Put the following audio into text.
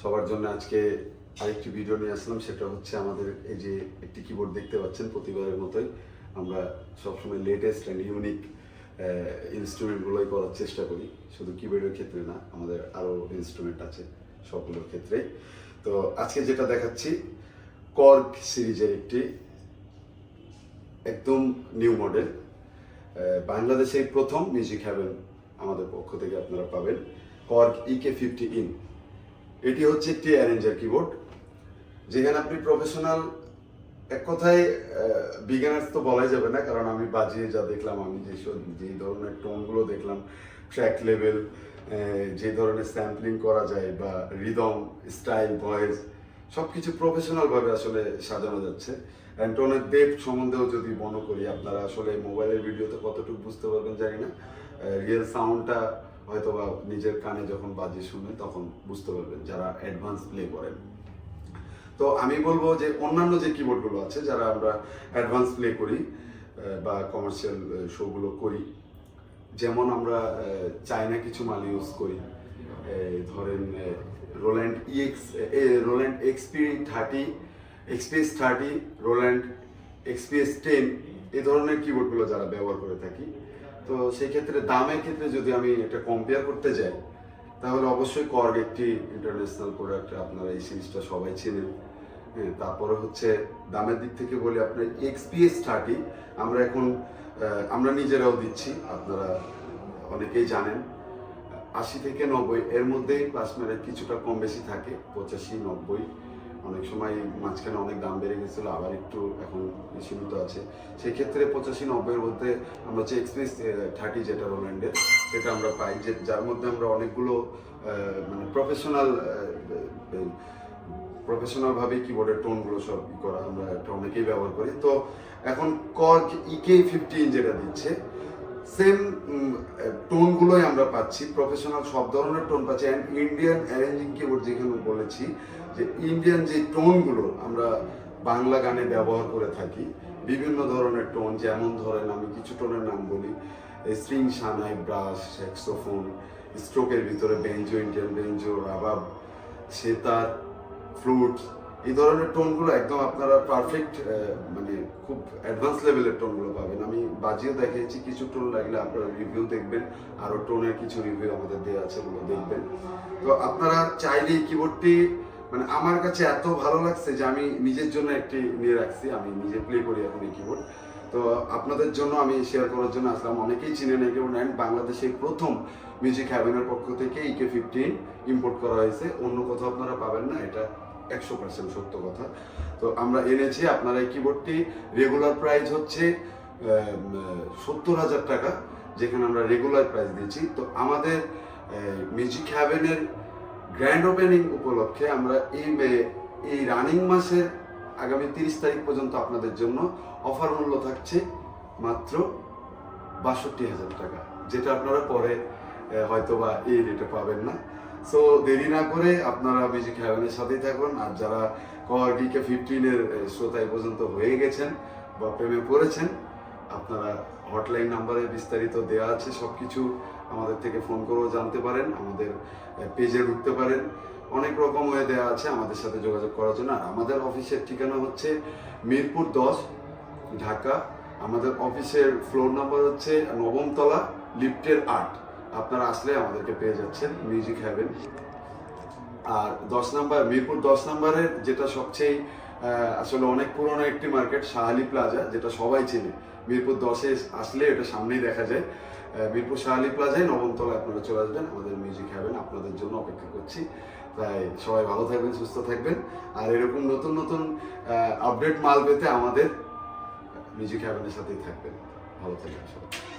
সবার জন্য আজকে আরেকটি ভিডিও নিয়ে আসলাম, সেটা হচ্ছে আমাদের এই যে একটি কিবোর্ড দেখতে পাচ্ছেন প্রতিবারের মতোই। আমরা সবসময় লেটেস্ট অ্যান্ড ইউনিক ইনস্ট্রুমেন্টগুলোই করার চেষ্টা করি। শুধু কিবোর্ডের ক্ষেত্রে না, আমাদের আরও ইনস্ট্রুমেন্ট আছে সবগুলোর ক্ষেত্রেই। তো আজকে যেটা দেখাচ্ছি কর্ক সিরিজের একটি একদম নিউ মডেল বাংলাদেশে প্রথম মিউজিক হ্যাভেন আমাদের পক্ষ থেকে আপনারা পাবেন। কর্ক ইকে ফিফটি ইন এটি হচ্ছে একটি অ্যারেঞ্জার কিবোর্ড যেখানে আপনি প্রফেশনাল এক কথায় বিজ্ঞানার্স তো বলাই যাবে না, কারণ আমি বাজিয়ে যা দেখলাম, আমি যে যে ধরনের টোনগুলো দেখলাম ট্র্যাক লেভেল যে ধরনের স্যাম্পলিং করা যায় বা রিদম স্টাইল ভয়েস সব কিছু প্রফেশনালভাবে আসলে সাজানো যাচ্ছে। অ্যান্ড টোনের ডেপ সম্বন্ধেও যদি মনে করি, আপনারা আসলে মোবাইলের ভিডিওতে কতটুকু বুঝতে পারবেন জানি না। রিয়েল সাউন্ডটা হয়তো বা নিজের কানে যখন বাজিয়ে শুনবেন, তখন বুঝতে পারবেন যারা অ্যাডভান্স প্লে করেন। তো আমি বলব যে অন্যান্য যে কিবোর্ডগুলো আছে, যারা আমরা অ্যাডভান্স প্লে করি বা কমার্শিয়াল শোগুলো করি, যেমন আমরা চায়না কিছু মাল ইউজ করি ধরেন Roland EX Roland XP thirty XPS thirty Roland XPS ten এই ধরনের কিবোর্ডগুলো যারা ব্যবহার করে থাকি তো সেই ক্ষেত্রে দামের ক্ষেত্রে যদি আমি এটা কম্পেয়ার করতে যাই, তাহলে অবশ্যই কর্গ একটি ইন্টারন্যাশনাল প্রোডাক্ট আপনারা এই সিরিজটা সবাই চেনেন। হ্যাঁ তারপরে হচ্ছে দামের দিক থেকে বলি আপনার এক্সপিএস থার্টি আমরা এখন আমরা নিজেরাও দিচ্ছি, আপনারা অনেকেই জানেন। আশি থেকে নব্বই, এর মধ্যেই প্লাস কিছুটা কম বেশি থাকে, পঁচাশি, নব্বই। অনেক সময় মাঝখানে অনেক দাম বেড়ে গেছিল, আবার একটু এখন সীমিত আছে। সেক্ষেত্রে পঁচাশি নব্বইয়ের মধ্যে আমরা যে এক্সপ্রেস থার্টি যেটা রোল্যান্ডের সেটা আমরা পাই। যে, যার মধ্যে আমরা অনেকগুলো মানে প্রফেশনাল প্রফেশনাল ভাবে কিবোর্ডের টোনগুলো সব করা আমরা অনেকেই ব্যবহার করি। তো এখন কর্ক ইকে ফিফটিন যেটা দিচ্ছে সেম টোনগুলোই আমরা পাচ্ছি। প্রফেশনাল সব ধরনের টোন পাচ্ছি। অ্যান্ড ইন্ডিয়ান অ্যারেঞ্জিং কিবোর্ড যেখানে বলেছি, যে ইন্ডিয়ান যে টোনগুলো আমরা বাংলা গানে ব্যবহার করে থাকি, বিভিন্ন ধরনের টোন, যেমন ধরেন আমি কিছু টোনের নাম বলি স্ট্রিং সানাই, ব্রাশ স্যাক্সোফোন স্ট্রোকের ভিতরে banjo Indian banjo rabab sitar flute এই ধরনের টোনগুলো একদম আপনারা পারফেক্ট মানে খুব অ্যাডভান্স লেভেলের টোনগুলো পাবেন। আমি বাজিয়ে দেখিয়েছি, কিছু টোন লাগলে আপনারা রিভিউ দেখবেন, আরও টোনের কিছু রিভিউ আমাদের দেওয়া আছে, ওগুলো দেখবেন। তো আপনারা চাইলে এই কিবোর্ডটি মানে আমার কাছে এত ভালো লাগছে যে আমি নিজের জন্য একটি নিয়ে রাখছি, আমি নিজে প্লে করি এখন এই কিবোর্ড তো আপনাদের জন্য আমি শেয়ার করার জন্য আসলাম। অনেকেই চিনেন এই কিবোর্ড অ্যান্ড বাংলাদেশের প্রথম মিউজিক হ্যাভেনের পক্ষ থেকে ইকে ফিফটিন ইম্পোর্ট করা হয়েছে। অন্য কোথাও আপনারা পাবেন না, এটা একশো পার্সেন্ট সত্য কথা। তো আমরা এনেছি, আপনারা এই কিবোর্ডটি রেগুলার প্রাইস হচ্ছে সত্তর হাজার টাকা, যেখানে আমরা রেগুলার প্রাইস দিয়েছি। তো আমাদের মিউজিক হ্যাভেনের গ্র্যান্ড ওপেনিং উপলক্ষে আমরা এই এই রানিং মাসের আগামী তিরিশ তারিখ পর্যন্ত আপনাদের জন্য অফার মূল্য থাকছে মাত্র বাষট্টি হাজার টাকা, যেটা আপনারা পরে হয়তো বা এই রেটে পাবেন না। সো দেরি না করে আপনারা মিউজিক হ্যাভেনের সাথেই থাকুন। আর যারা কর্ডিকে ফিফটিনের শ্রোতা এ পর্যন্ত হয়ে গেছেন বা প্রেমে পড়েছেন, আপনারা হটলাইন নাম্বারে বিস্তারিত দেওয়া আছে সব কিছু আমাদের থেকে ফোন করেও জানতে পারেন, আমাদের পেজে ঢুকতে পারেন। অনেক রকম হয়ে দেওয়া আছে আমাদের সাথে যোগাযোগ করার জন্য। আর আমাদের অফিসের ঠিকানা হচ্ছে মিরপুর দশ, ঢাকা। আমাদের অফিসের ফ্লোর নাম্বার হচ্ছে নবমতলা, লিফটের আট। আপনারা আসলে আমাদেরকে পেয়ে যাচ্ছেন মিউজিক হ্যাভেন আর দশ নাম্বার, মিরপুর দশ নাম্বারের যেটা সবচেয়ে আসলে অনেক পুরনো একটি মার্কেট, শাহালি প্লাজা, যেটা সবাই চেনে। মিরপুর দশে আসলে এটা সামনেই দেখা যায়। মিরপুর শাহালি প্লাজায় নবমতলা আপনারা চলে আসবেন। আমাদের মিউজিক হ্যাভেন আপনাদের জন্য অপেক্ষা করছি। তাই সবাই ভালো থাকবেন, সুস্থ থাকবেন। আর এরকম নতুন নতুন আপডেট মাল পেতে আমাদের মিউজিক হ্যাভেনের সাথেই থাকবেন। ভালো থাকবেন সবাই।